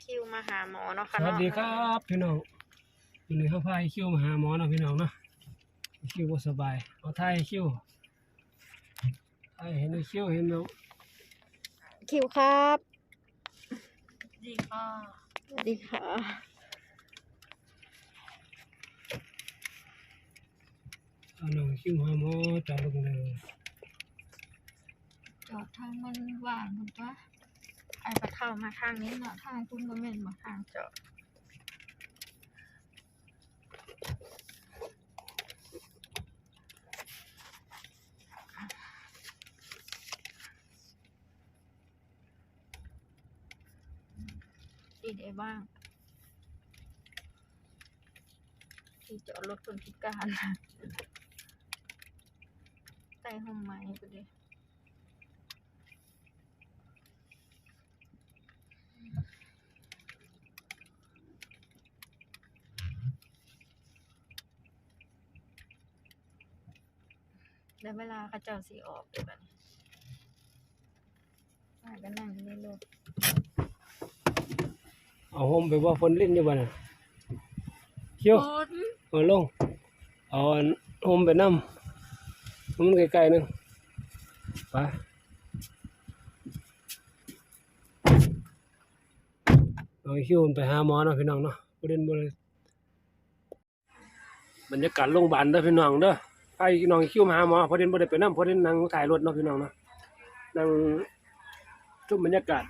อีคิวมาหาหมอเนาะสค่ะวัสเนาะดีครับพี่น้องวันนี้เขาพาไอ้คิวมาหาหมอเนาะพี่น้องเนาะไอ้คิวบ่สบายเอาท่ายไอ้คิวท่ายเห็นไอ้คิวเห็นแล้วคิวครับดีค่ะสวัสดีค่ะเอาน้องไอ้คิวหาหมอจอดลงเลยจอดทางมันว่างคุณปะ ไอ้ปะเท่ามาทางนี้เนาะทางคุณก็เม่นมาทางจอดดีได้บ้าง ที่จอดรถคนพิการใต้ห้องไม้ไปเลย แล้วเวลาเขาเจ้าสีออกเลยแบบนี้ป้าก็นั่งอยู่ในรถเอาห่มไปว่าฝนเล่นอยู่บ่น่ะคิวฝนเอาลง เอาอันห่มไปนำมันไกลๆนึงไปเอาไอ้คิวไปหาหมอเนาะพี่น้องเนาะบ่เล่นบ่เลยบรรยากาศโรงพยาบาลเด้อพี่น้องเด้อ พาพี่น้องคิวมาหาหมอพอเด่นบ่ได้ไปนำพอเด่นนั่งถ่ายรถเนาะพี่น้องเนาะนั่งชมบรรยากาศ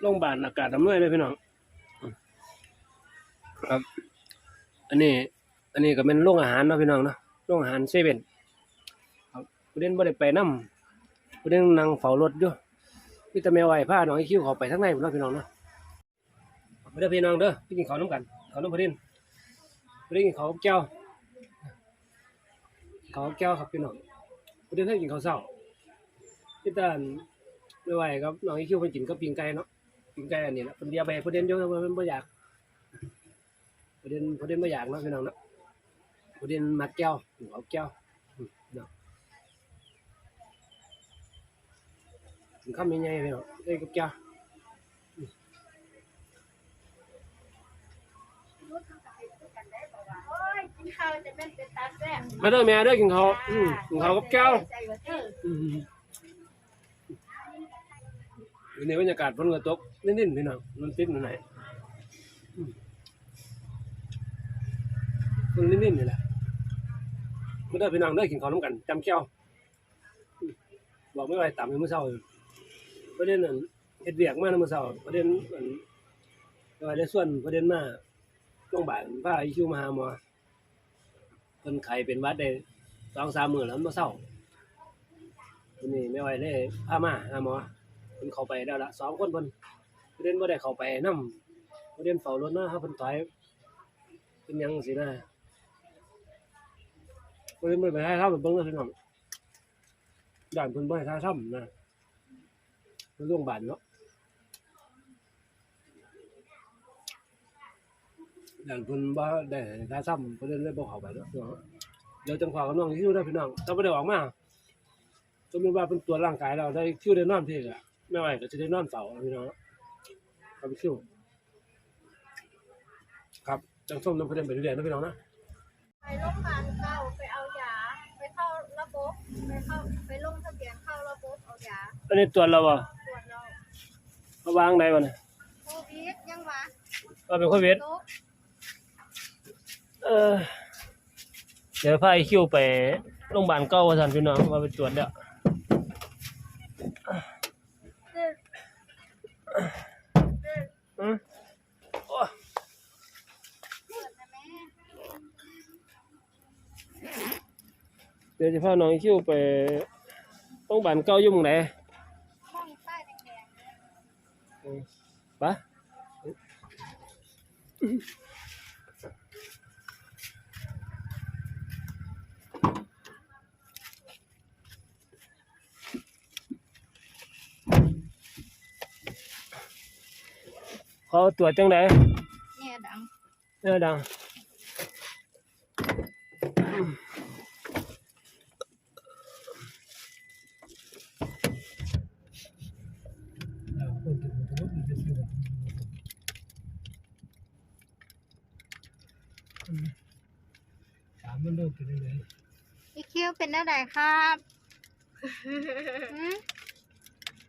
โรงพยาบาลอากาศอำนวยเลยพี่น้องครับ อันนี้ อันนี้ก็เป็นโรงอาหารเนาะพี่น้องเนาะโรงอาหารเซเว่นครับประเด็นบ่ได้ไปนำประเด็นนั่งเฝ้ารถอยู่มีแต่แม่ไหวพาน้องไอ้คิวเขาไปทางในพุ่นเนาะพี่น้องเนาะไปเด้อพี่น้องเด้อไปกินข้าวน้ำกันข้าวน้ำประเด็นประเด็นกินข้าวกับแก้ว ขาแก้วครับพี่น้องประเด็นให้กินข้าวเช้าพี่ตาอันแม่ไหวครับน้องไอ้คิวเพิ่นกินกับปิ้งไก่เนาะปิงไก่อันนี้นะเพิ่นเดียวไปประเด็นอยู่เพิ่นบ่อยากประเด็นประเด็นไม่อยากเนาะพี่น้องเนาะประเด็นมัดแก้วเอาแก้วเนาะถึงคำยังไงพี่น้องได้กับแก้ว กินข้าวจะเป็นเป็นตาแซ่บมาเด้อแม่เด้อกินข้าวอืมกินข้าวกับแก้วอืมอยู่ในบรรยากาศฝนก็ตกนิดๆพี่น้องมันติดหน่อยๆอืมฝนนิดๆนี่แหละมาเด้อพี่น้องเด้อกินข้าวน้ำกันจำแก้วอืมบอกไม่ไหวต่ำให้มื้อเช้าอยู่ประเด็นนั้นเฮ็ดเวียกมาในมื้อเช้าประเด็นอันว่าได้ส่วนประเด็นมาโรงพยาบาลพาอีคิวมาหาหมอเพิ่นไข้เป็นวัดได้2-3มื้อแล้วมาเช้าวันนี้ไม่ไหวเลยพามาหาหมอเพิ่นเข้าไปแล้วละสองคนเพิ่นประเด็นบ่ได้เข้าไปนำประเด็นเฝ้ารถนะครับเพิ่นถอยเป็นยังสินะประเด็นบ่ได้ไปให้ทำเบิ่งเด้อพี่น้องด้านเพิ่นบ่ให้ทาทำนะโรงพยาบาลเนาะ อย่างเพิ่นบ่ได้ค่าซ้ำเพิ่นเลยบ่เข้าไปเนาะพี่น้องเดี๋ยวจังหวะกับน้องคิวได้อพี่น้องถ้าบ่ได้ออกมาสมมุติว่าเพิ่นตรวจร่างกายแล้วได้คิวได้นอนพี่ก็แม่ไหวก็สิได้นอนเฝ้าพี่น้องครับคิวครับจังส้มน้ำเพิ่นไปเรื่อยๆเนาะพี่น้องนะไปโรงพยาบาลเข้าไปเอายาไปเข้าระบบไปเข้าไปลงทะเบียนเข้าระบบเอายาอันนี้ตรวจแล้วบ่ตรวจเราเอาวางได้บ่เนี่ยโควิดยังวะว่าเป็นโควิดโต๊ะ เออ เดี๋ยวพาไอคิวไปโรงพยาบาลเก่าว่าซั่นพี่น้องว่าไปตรวจแล้วอืมโอ้เดี๋ยวจะพาน้องคิวไปโรงพยาบาลเก่าอยู่หม่องไหนห้องป้ายแดงอืมไปะ เขาตรวจจังไดแน่ดังแน่ดังสามมันโลกเป็นยังไงอีคิวเป็นอะไรครับ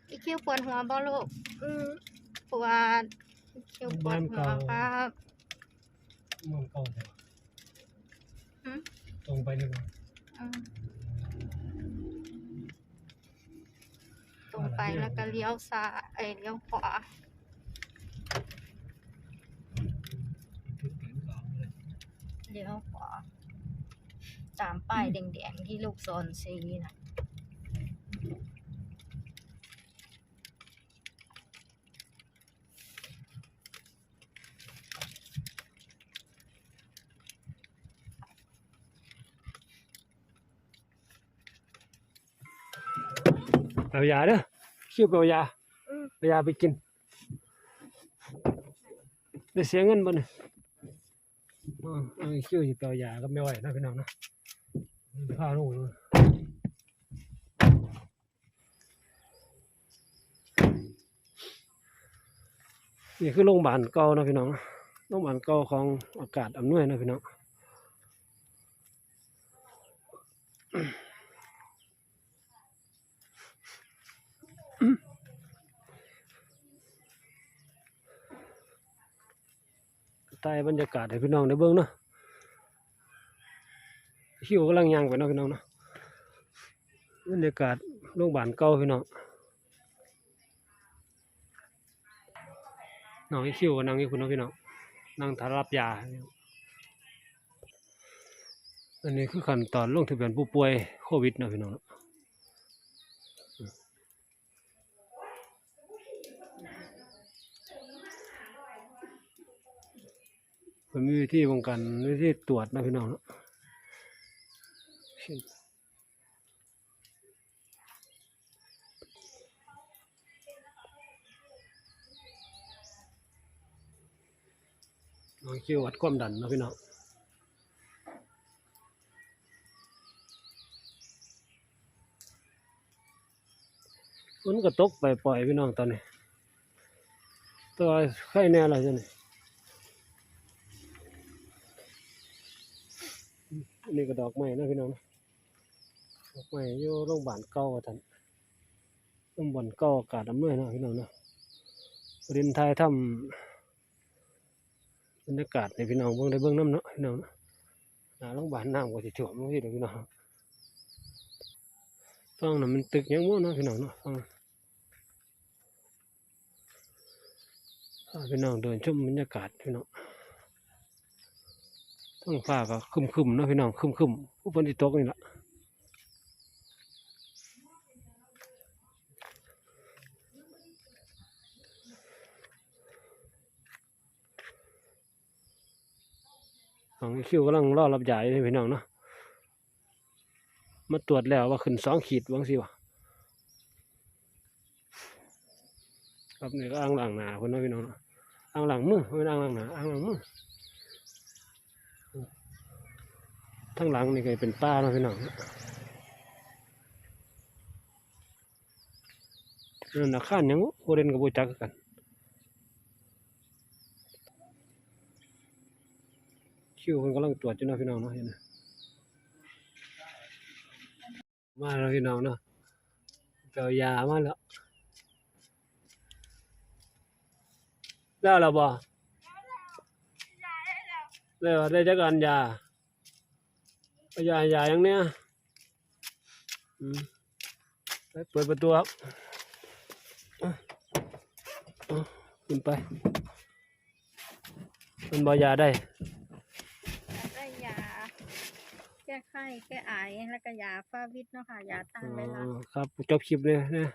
อีคิวปวดหัวบ่ลูกปวด อีคิวปวดหัวครับมองเก่าแต่หืมตรงไปนี่บ่อืมตรงไปแล้วก็เลี้ยวซ้ายเอ้ยเลี้ยวขวาทุกเกินก่อนเลยเลี้ยวขวาตามป้ายแดงๆที่ลูกศรชี้นะ เอายาเด้อคิวไปเอายาเอายาไปกินได้เสียเงินบ่เนี่ยเอาคิวสิไปเอายาก็ไม่ไหวนะพี่น้องนะพาลูกเลยนี่คือโรงพยาบาลเก่านะพี่น้องโรงพยาบาลเก่าของอากาศอำนวยนะพี่น้อง ใต้บรรยากาศให้พี่น้องได้เบิ่งเนาะหิวกำลังย่างไปเนาะพี่น้องเนาะบรรยากาศโรงพยาบาลเก่าพี่น้องน้องอีคิวก็นั่งอยู่คุณเนาะพี่น้องนั่งทารับยาอันนี้คือขั้นตอนลงทะเบียนผู้ป่วยโควิดเนาะพี่น้องเนาะ มันมีวิธีป้องกันวิธีตรวจนะพี่น้องเนาะน้องคิววัดความดันนะพี่น้องฝนก็ตกไปปล่อยๆพี่น้องตอนนี้ตัวไข้แน่อะไรจ้ะนี่ นนี้ก็ดอกไม้นะพี่น้องนะดอกไม้อยู่โรงพยาบาลเก่าท่านโรงพยาบาลเก่าอากาศอำนวยนะพี่น้องนะระเด็นไทยทำบรรยากาศในพี่น้องเบิ่งได้เบิ่งน้ำเนาะพี่น้องนะหน้าโรงพยาบาลน้ำก็สิท่วมพี่น้องพี่น้องฟังน่ะมันตึกยังบ่เนาะพี่น้องเนาะฟังพี่น้องเดินชมบรรยากาศพี่น้อง ท้องฟ้าก็ครึมๆเนาะพี่น้องครึมๆผู้ฝนที่ตกนี่ล่ะของคิวกำลังรอรับยายพี่น้องเนาะมาตรวจแล้วว่าขึ้นสองขีดวังสิวะครับนี่ก็อ่างหลังหนาคนเนาะพี่น้องเนาะอ่างหลังมือไม่อ่างหลังหนาอ่างหลังมือ ทั้งหลังนี่ก็เป็นป้าเนาะพี่น้องนั่นนะข้านหยังโบเรนกับโบจักคือกันคิวมันกำลังตรวจอยู่เนาะพี่น้องเนาะเห็นนะมาแล้วพี่น้องเนาะเปลยามาแล้วแล้วเราบ่แล้วได้จักอันยา เอายายายอย่างเนี้ยอืมไปเปิดประตูครับอะอะขึ้นไปมันบอยาได้ได้ยา แก้ไข้แก้ไอแล้วก็ยาฟาวิตเนาะค่ะยาต้าอ๋นไวรัสอครับจบคลิปเลยนะ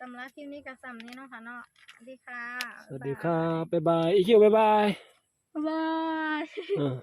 สำหรับคลิปนี้ก็ซ้ำนี้เนาะค่ะเนาะสวัสดีค่ะ สวัสดีครับบ๊ายบายอีคิวบ๊ายบายบ๊ายบายอ่า